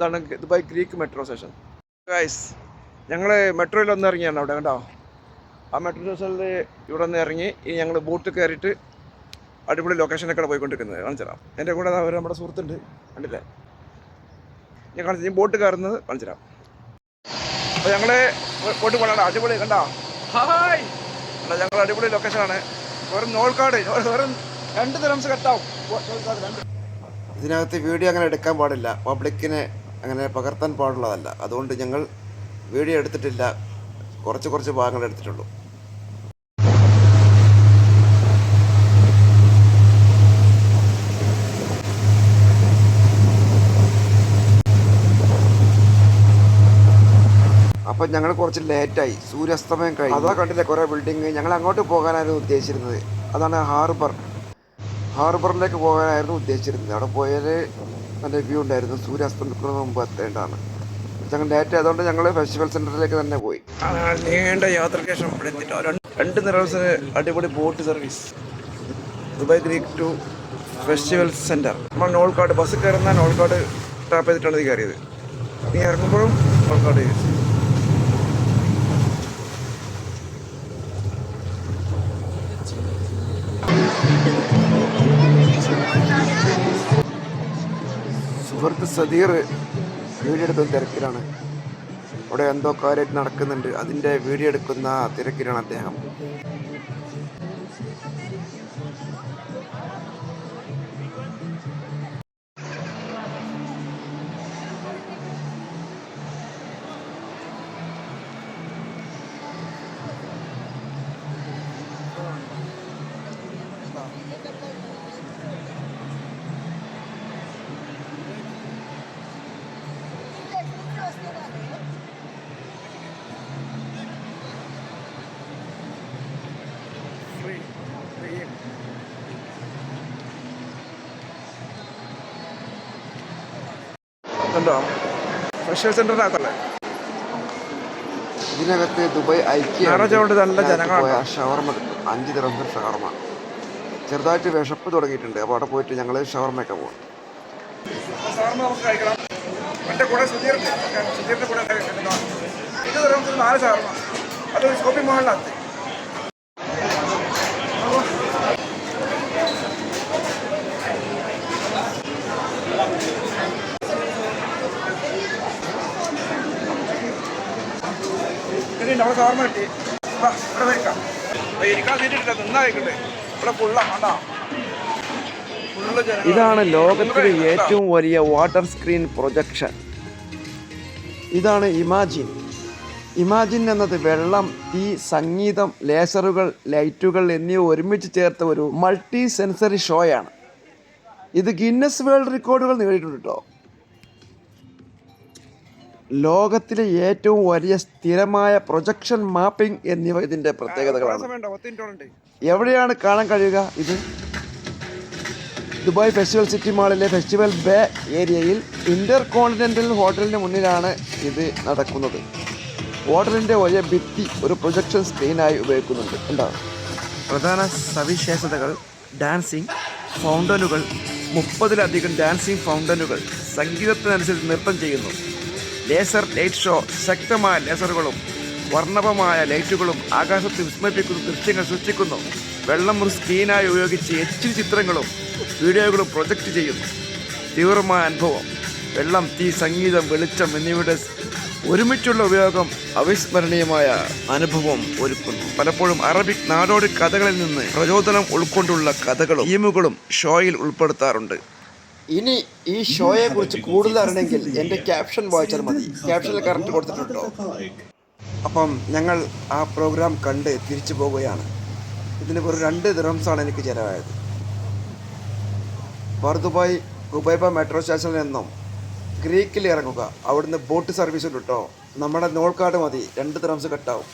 ഇതാണ് Dubai creek metro station. Guys ഞങ്ങൾ മെട്രോയിൽ ഒന്ന് ഇറങ്ങിയാണ് അവിടെ കണ്ടോ? ആ മെട്രോ സ്റ്റേഷനിൽ ഇവിടെ നിന്ന് ഇറങ്ങി ഇനി ഞങ്ങൾ ബോട്ട് കയറിയിട്ട് അടിപൊളി ലൊക്കേഷനൊക്കെ പോയിക്കൊണ്ടിരിക്കുന്നത്. കാണിച്ചു തരാം എന്റെ കൂടെ അവർ നമ്മുടെ സുഹൃത്തുണ്ട്. കണ്ടില്ലേ? ഞാൻ കാണിച്ചു ഞാൻ ബോട്ട് കയറുന്നത് കാണിച്ചു തരാം അപ്പോൾ ഞങ്ങൾ ബോട്ട് പോകണം അടിപൊളി കണ്ടോ? ഹായ്! കണ്ടോ ഞങ്ങൾ അടിപൊളി ലൊക്കേഷനാണ് വെറും നോൾക്കാട് വെറും രണ്ട് തരം കെട്ടാവും രണ്ട് ഇതിനകത്ത് വീഡിയോ അങ്ങനെ എടുക്കാൻ പാടില്ല. പബ്ലിക്കിനെ അങ്ങനെ പകർത്താൻ പാടുള്ളതല്ല. അതുകൊണ്ട് ഞങ്ങൾ വീഡിയോ എടുത്തിട്ടില്ല. കുറച്ച് കുറച്ച് ഭാഗങ്ങൾ എടുത്തിട്ടുള്ളൂ. അപ്പം ഞങ്ങൾ കുറച്ച് ലേറ്റായി. സൂര്യാസ്തമയം കഴിഞ്ഞു. അതാ കണ്ടില്ല കുറേ ബിൽഡിങ് ഞങ്ങൾ അങ്ങോട്ട് പോകാനായിരുന്നു ഉദ്ദേശിച്ചിരുന്നത്. അതാണ് ഹാർബർ. ഹാർബറിലേക്ക് പോകാനായിരുന്നു ഉദ്ദേശിച്ചിരുന്നത്. അവിടെ പോയാൽ നല്ല വ്യൂ ഉണ്ടായിരുന്നു. സൂര്യാസ്തമിക്കുന്നതിന് മുമ്പ് എത്തേണ്ടതാണ് ഞങ്ങൾ ഡേറ്റ് ആയതുകൊണ്ട് ഞങ്ങൾ ഫെസ്റ്റിവൽ സെന്ററിലേക്ക് തന്നെ പോയി. നീണ്ട യാത്രയ്ക്ക് ശേഷം രണ്ട് നിറവസിന് അടിപൊളി boat service Dubai creek to festival centre നമ്മൾ നോൾക്കാട് ബസ് കയറുന്ന നോൾക്കാട് ടാപ്പ് ചെയ്തിട്ടാണ് ഇത് കയറിയത്. നീ ഇറങ്ങുമ്പോഴും നോൾക്കാട് സുഹൃത്ത് സദീർ വീഡിയോ എടുക്കുന്ന തിരക്കിലാണ്. അവിടെ എന്തോ കാര്യമായിട്ട് നടക്കുന്നുണ്ട്. അതിന്റെ വീഡിയോ എടുക്കുന്ന തിരക്കിലാണ് അദ്ദേഹം. കണ്ടോ സെന്റർ ആക്കല്ലേ ഇതിനകത്ത് ദുബായ് ഐക്യ നല്ല ജനങ്ങളാണ്. ഷവർമ അഞ്ച് ദിറംസ് ഷവർമ. ചെറുതായിട്ട് വിശപ്പ് തുടങ്ങിയിട്ടുണ്ട്. അപ്പോൾ അവിടെ പോയിട്ട് ഞങ്ങൾ ഷവർമയൊക്കെ പോകും. സാറിന് നമുക്ക് കഴിക്കണം. എന്റെ കൂടെ സുധീർ സുധീറിന്റെ കൂടെ കഴിക്കണം ഇത് നാല് ഷവർമ. അത് ഷോപ്പിംഗ് മാളിനകത്ത്. ഇനി നമ്മുടെ സാറിന് കിട്ടി ഇവിടെ വരിക്കാം ഇരിക്കാൻ തീറ്റിട്ടില്ല നിന്നായിക്കട്ടെ. ഇവിടെ ഫുള്ള കണ്ടാ? ഇതാണ് ലോകത്തിലെ ഏറ്റവും വലിയ വാട്ടർ സ്ക്രീൻ പ്രൊജക്ഷൻ ഇതാണ് ഇമാജിൻ ഇമാജിൻ എന്നത് വെള്ളം തീ സംഗീതം ലേസറുകൾ ലൈറ്റുകൾ എന്നിവ ഒരുമിച്ച് ചേർത്ത ഒരു മൾട്ടി സെൻസറി ഷോയാണ് ഇത് ഗിന്നസ് വേൾഡ് റെക്കോർഡുകൾ നേടിയിട്ടുണ്ട് കേട്ടോ ലോകത്തിലെ ഏറ്റവും വലിയ സ്ഥിരമായ പ്രൊജക്ഷൻ മാപ്പിംഗ് എന്നിവ ഇതിന്റെ പ്രത്യേകതകളാണ്. എവിടെയാണ് കാണാൻ കഴിയുക ഇത്? ദുബായ് ഫെസ്റ്റിവൽ സിറ്റി മാളിലെ ഫെസ്റ്റിവൽ ബേ ഏരിയയിൽ ഇന്റർ കോണ്ടിനെന്റൽ ഹോട്ടലിന് മുന്നിലാണ് ഇത് നടക്കുന്നത്. ഹോട്ടലിന്റെ വലിയ ഭിത്തി ഒരു പ്രൊജക്ഷൻ സ്ക്രീനായി ഉപയോഗിക്കുന്നുണ്ട്. എന്താണ് പ്രധാന സവിശേഷതകൾ ഡാൻസിംഗ് ഫൗണ്ടനുകൾ മുപ്പതിലധികം ഡാൻസിംഗ് ഫൗണ്ടനുകൾ സംഗീതത്തിനനുസരിച്ച് നൃത്തം ചെയ്യുന്നു. ലേസർ ലൈറ്റ് ഷോ ശക്തമായ ലേസറുകളും വർണപമായ ലൈറ്റുകളും ആകാശത്ത് വിസ്മയിപ്പിക്കുന്ന ദൃശ്യങ്ങൾ സൃഷ്ടിക്കുന്നു. വെള്ളം ഒരു സ്ക്രീനായി ഉപയോഗിച്ച് എച്ച് ചിത്രങ്ങളും വീഡിയോകളും പ്രൊജക്റ്റ് ചെയ്യുന്നു. തീവ്രമായ അനുഭവം വെള്ളം തീ സംഗീതം വെളിച്ചം എന്നിവയുടെ ഒരുമിച്ചുള്ള ഉപയോഗം അവിസ്മരണീയമായ അനുഭവം ഒരുക്കുന്നു. പലപ്പോഴും അറബിക് നാടോടി കഥകളിൽ നിന്ന് പ്രചോദനം ഉൾക്കൊണ്ടുള്ള കഥകളും ഈമുകളും ഷോയിൽ ഉൾപ്പെടുത്താറുണ്ട്. ഇനി ഈ ഷോയെ കുറിച്ച് കൂടുതൽ അറിയണമെങ്കിൽ എന്റെ ക്യാപ്ഷൻ വായിച്ചാൽ മതി. ക്യാപ്ഷനിൽ കറക്റ്റ് കൊടുത്തിട്ടുണ്ടോ? അപ്പം ഞങ്ങൾ ആ പ്രോഗ്രാം കണ്ട് തിരിച്ചു പോവുകയാണ്. ഇതിന് ഒരു രണ്ട് ദിറംസാണ് എനിക്ക് ചിലവായത്. ബർദുബായ് ഗുബൈബ മെട്രോ സ്റ്റേഷനിൽ നിന്നും ഗ്രീക്കിൽ ഇറങ്ങുക. അവിടുന്ന് ബോട്ട് സർവീസ് ഉണ്ട് കേട്ടോ നമ്മുടെ നോൾക്കാട് മതി. രണ്ട് ദിറംസ് കട്ടാവും